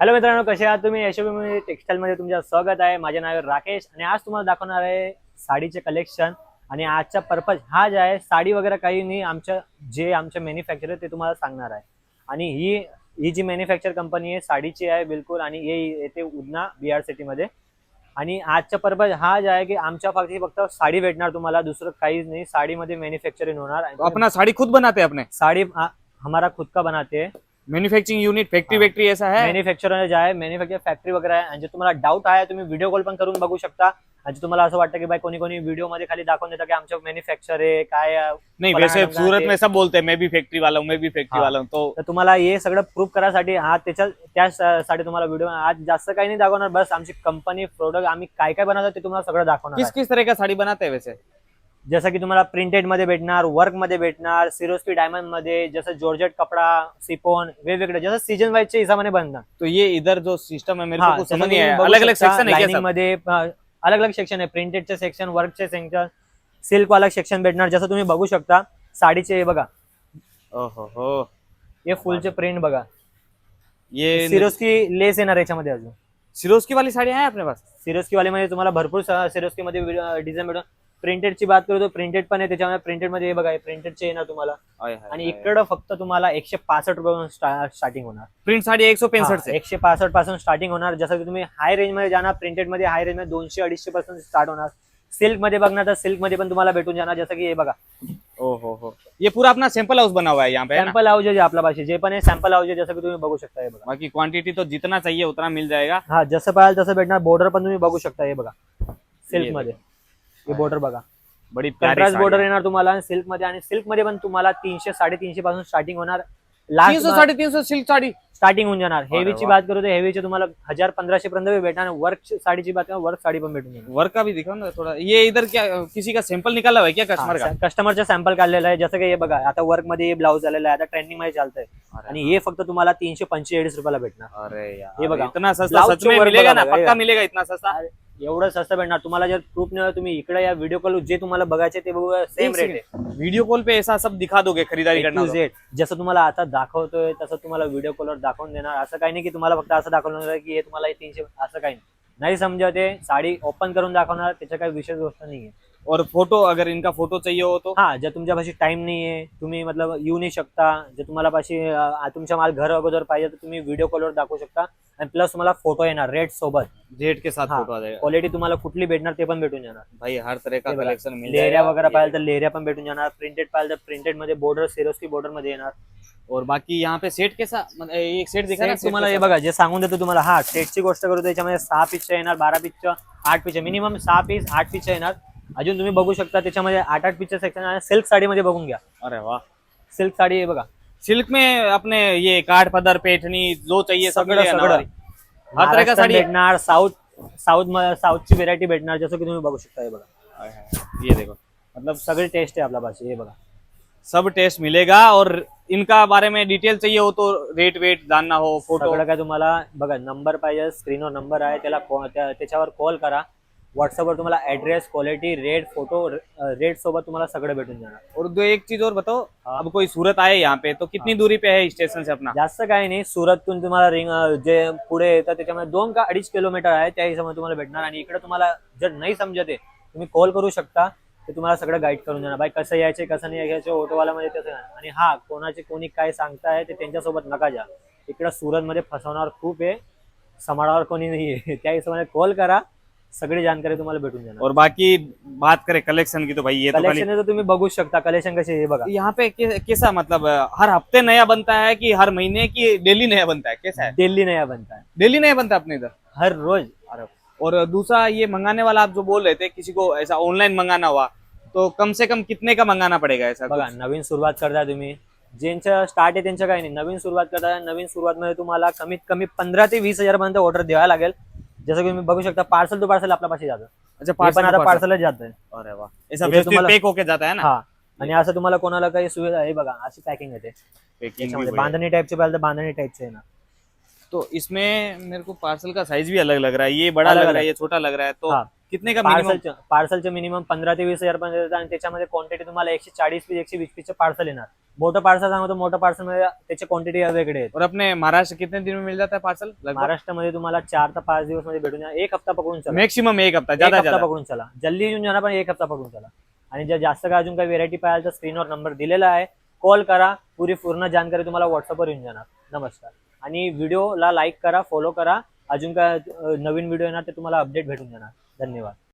Hello मित्रांनो कसे आहात तुम्ही? यशोभी टेक्सटाईल मध्ये तुमचं स्वागत आहे. माझे नाव आहे राकेश आणि आज तुम्हाला दाखवणार आहे साडीचे कलेक्शन आणि आजचा पर्पज हा जे आहे साडी वगैरे काही नाही आमच्या जे आमचे मॅन्युफॅक्चर ते तुम्हाला सांगणार आहे. आणि ही ही जी मॅन्युफॅक्चर कंपनी आहे साडीची आहे बिलकुल. आणि हे येते उदना बी आर सिटीमध्ये आणि आजचा पर्पज हा जे आहे की आमच्या फक्त फक्त साडी भेटणार तुम्हाला. दुसरं काहीच नाही. साडीमध्ये मॅन्युफॅक्चरिंग होणार. अपना साड़ी खुद बनाते अपने? साड़ी हमारा खुद का बनाते मैन्युफैक्चरिंग यूनिट फैक्ट्री हाँ। वैक्ट्री ऐसा है मॅन्युफॅक्चर जे आहे मॅन्युफॅक्चर फॅक्टरी वगैरे आहे आणि जे तुम्हाला डाऊट आहे तुम्ही व्हिडिओ कॉल पण करून बघू शकता आणि तुम्हाला असं वाटतं की बाई कोणी कोणी व्हिडिओमध्ये खाली दाखवून देतं की आमचं मॅन्युफॅक्चर आहे काय आहे. नहीं वैसे सूरत में सब बोलते हैं मैं भी फैक्ट्री वाला हूँ मैं भी फैक्ट्री। वाला हूँ तो तुम्हाला हे सगळं प्रूफ करायसाठी हा त्याच्या त्यासाठी तुम्हाला व्हिडिओ आज जास्त काही नाही दाखवणार बस आमची कंपनी प्रोडक्ट आम्ही काय काय बनवतो ते तुम्हाला सगळं दाखवणार किस आहे. किस तरह का साड़ी बनाते वैसे जसं की तुम्हाला प्रिंटेडमध्ये भेटणार वर्कमध्ये भेटणार सिरोस्की डायमंडमध्ये जसं जॉर्जेट कपडा सिपोन वेगवेगळे जसं सीजन वाईजच्या हिसाबाने बनणार. तो ये इधर जो सिस्टम है मेरे हाँ, को कुछ जसं समझ नहीं तुम्ही आया। बघू अलग अलग सेक्शन है क्या lining सब? मध्ये अलग अलग सेक्शन आहे प्रिंटेडचे सेक्शन वर्कचे सेक्शन सिल्क वाला सेक्शन भेटणार. जसं तुम्ही बघू शकता साडीचे हे बघा. ओहो हो. हे फुलचे प्रिंट बघा. ये सिरोस्की लेस येणार याच्यामध्ये अजून. सिरोस्की वाली साड़ी है अपने पास? सिरोस्की वाले मध्ये तुम्हाला भरपूर सिरोस्की मध्ये डिझाईन भेटून प्रिंटेडची बात करू तर प्रिंटेड पण आहे त्याच्यामध्ये प्रिंटेडमध्ये हे बघा प्रिंटेडचे येणार तुम्हाला. आणि. इकडं फक्त तुम्हाला एकशे पासष्ट रुपये स्टार्टिंग होणार. प्रिंट साड़ी एक सौ पैंसठ से एकशे पासष्टपासून स्टार्टिंग होणार. जसं की तुम्ही हाय रेंजमध्ये जाणार प्रिंटेडमध्ये हाय रेंजमध्ये दोनशे अडीचशे पासून स्टार्ट होणार. सिल्कमध्ये बघणार तर सिल्कमध्ये पण तुम्हाला भेटून जाणार. जसं की हे बघा. ओहो हो ये पूरा अपना सैंपल हाउस बना हुआ है यहाँ पे है ना? सॅम्पल हाऊस जे आपल्या पाशी जे पण आहे सॅम्पल हाऊस जसं की तुम्ही बघू शकता हे बघा. बाकी क्वांटिटी तो जितना चाहिए उतना मिल जाएगा. हा जसं पाहाल तसं भेटणार. बॉर्डर पण तुम्ही बघू शकता हे बघा. सिल्कमध्ये. हे बॉर्डर बघा. बड़ी कंट्रास्ट बॉर्डर है। येणार तुम्हाला सिल्कमध्ये. आणि सिल्कमध्ये पण तुम्हाला तीनशे साडेतीनशे पासून स्टार्टिंग होणार. तीन लास्ट सौ साढ़े तीन सौ सिल्क साड़ी. स्टार्टिंग होऊन जाणार. हेवीची. बात करू तर हेवीचे तुम्हाला हजार पंधराशे पर्यंत भेटणार वर्क साडीची बात करू वर्क साडी पण भेटून वर्क का भी दिखाओ ना थोड़ा. ये इधर क्या किसी का सैंपल निकाला हुआ है क्या कस्टमर का? कस्टमरचा सॅम्पल काढलेला आहे. जसं की हे बघा आता वर्कमध्ये हे ब्लाऊज आलेला आहे. आता ट्रेंडिंगमध्ये चालतंय. आणि हे फक्त तुम्हाला तीनशे पंचेचाळीस रुपयाला भेटणार. अरे यार ये बघा. इतना सस्ता सच में मिलेगा ना? पक्का. मिलेगा इतना सस्ता? एवढं स्वस्त भेटणार. तुम्हाला जर प्रूफ नाही तुम्ही इकडे या व्हिडिओ कॉल जे तुम्हाला बघायचे ते बघू सेम रेट आहे. वीडियो कॉल पे ऐसा सब दिखा दोगे खरीदारी A करना to तो? Z. जसं तुम्हाला आता दाखवतोय तसं तुम्हाला व्हिडिओ कॉलवर दाखवून देणार. असं काही नाही की तुम्हाला फक्त असं दाखवणार की हे तुम्हाला हे तीनशे असं काही नाही. नाही समजत आहे साडी ओपन करून दाखवणार त्याच्या काही विशेष गोष्ट नाहीये. और फोटो अगर इनका फोटो चाहिए हो तो हा जर तुमच्यापाशी टाइम नाहीये तुम्ही मतलब येऊ नाही शकता जर तुम्हाला पाशी अं, तुमच्या माल घर अगोदर पाहिजे तर तुम्ही व्हिडिओ कॉलवर दाखवू शकता आणि प्लस तुम्हाला फोटो येणार रेट सोबत जेट के साथ हाँ. फोटो आ जाएगा क्वालिटी तुम्हाला कुठली भेटणार ते पण भेटून जाणार भाई हर तरह का. कलेक्शन मिल लेहऱ्या जाएगा वगैरे पाहिजे तर लेहऱ्या पण भेटून जाणार प्रिंटेड पाहिजे तर प्रिंटेडमध्ये बॉर्डर सिरोस्की बॉर्डरमध्ये येणार. और बाकी यहाँ पे सेट कैसा मतलब एक सेट दिखा ना Set तुम्हाला हे बघा जे सांगून देतो तुम्हाला हा सेटची गोष्ट करू त्याच्यामध्ये सहा पीस येणार बारा पीस आठ पीस मिनिमम सहा पीस आठ पीस येणार अजून तुम्ही बघू शकता त्याच्यामध्ये आठ आठ पीसचं सेक्शन आहे. सिल्क साडीमध्ये बघून घ्या. अरे वाह सिल्क साडी आहे बघा. सिल्क में अपने ये काठ पदर पेठनी जो चाहिए सगळं सगळं. भाई? हर तरह का महाराष्ट्रन साड़ी? भेटणार साऊथ साऊथ साऊथची व्हेरायटी भेटणार जसं की तुम्ही बघू शकता हे बघा. ये देखो. मतलब सगळे टेस्ट आहे आपल्या भाषे हे बघा. सब टेस्ट मिलेगा और इनका बारे में डिटेल चाहिए हो तो रेट वेट जानना हो फोटो सगळं काय तुम्हाला बघा नंबर पाहिजे स्क्रीनवर नंबर आहे त्याला call- त्या- त्याच्यावर कॉल करा. व्हॉट्सअपवर तुम्हाला address quality rate photo rate सोबत तुम्हाला सगळं भेटून जाणार. और दो एक चीज और बताओ। अब कोई सूरत आए यहाँ पे तो कितनी दूरी पे है स्टेशन से अपना? जास्त काही नाही सुरततून तुम्हाला रिंग जे पुढे येतं त्याच्यामध्ये दोन का अडीच किलोमीटर आहे त्या हिशोबाने तुम्हाला भेटणार आणि इकडे तुम्हाला जर नाही समजत आहे तुम्ही कॉल करू शकता ते तुम्हाला सगळं गाईड करून देणार बाई कसं यायचे कसं नाही यायचे ऑटोवाल्यामध्ये तसं नाही. आणि हा कोणाचे कोणी काय सांगताय ते त्यांच्यासोबत नका जा. इकडं सुरतमध्ये फसवणार खूप आहे समाळावर कोणी नाही आहे त्या हिशोबाने कॉल करा. सगळी जानकारी तुम्हाला भेटून जाणार. और बाकी बात करें कलेक्शन की तो भाई ये तो खाली कलेक्शन तर तुम्ही बघू शकता. कलेक्शन कसे हे बघा. यहाँ पे कै- कैसा मतलब अ, हर हफ्ते नया बनता है कि हर महीने की डेली नया बनता है? कैसा है? दिल्ली नया बनता है। डेली नया बनता है अपने इधर? हर रोज। अरे और दूसरा ये मंगाने वाला आप जो बोल रहे थे किसी को ऐसा ऑनलाइन मंगाना हुआ तो कम से कम कितने का मंगाना पड़ेगा ऐसा बघा? नवीन सुरुवात करताय तुम्ही. ज्यांचं स्टार्ट आहे त्यांचं काही नाही. नवीन सुरुवात करताय नवीन सुरुवात मध्ये तुम्हाला कमीत कमी पंधरा ते वीस हजार पर्यंत ऑर्डर द्यावा लागेल. जसं की तुम्ही बघू शकता पार्सल टू पार्सल आपल्या पाशी जातं. अच्छा हे पण आता पार्सल पार्सलच अरे व्यवस्थित तुम्हाला- पैक जाता है ना? हा. आणि असं तुम्हाला कोणाला काही सुविधा आहे बघा अशी पॅकिंग येते. पैकिंग त्याच्यामध्ये। बांधणी टाईपचे पाहिजे तर बांधणी टाईपचे ना. तो इसमें मेरे को पार्सल का साइज भी अलग लग रहा है। ये बड़ा अलग लग। रहा है ये छोटा लग रहा है तो हाँ। कितने का मिनिमम पार्सलचे पार्सलचे मिनिमम पंधरा ते वीस हजार पर्यंत येतात आणि त्याच्यामध्ये क्वांटिटी तुम्हाला एकशे चाळीस पीस एकशे वीस पीसचे पार्सल येणार. मोठं पार्सल सांगतो मोठं पार्सलमध्ये त्याची क्वांटिटी वेगळे आहेत और अपने महाराष्ट्र कितने दिन में मिल जाता है पार्सल महाराष्ट्रामध्ये तुम्हाला चार ते पाच दिवसमध्ये भेटून जाणार एक हप्ता पकडून चला. मैक्सिमम एक हफ्ता एक ज्यादा हप्ता ज्यादा. पकडून चला. जल्दी येऊन जाणार पण एक हप्ता पकडून चला. आणि जर जास्त काय अजून काही व्हेरायटी पाहिजे तर स्क्रीनवर नंबर दिलेला आहे. कॉल करा पुरी पूर्ण जानकारी तुम्हाला व्हॉट्सअपवर येऊन जाणार. नमस्कार. आणि व्हिडिओला लाईक करा फॉलो करा. अजून काय अं, नवीन व्हिडिओ येणार ते तुम्हाला अपडेट भेटून जाणार. धन्यवाद.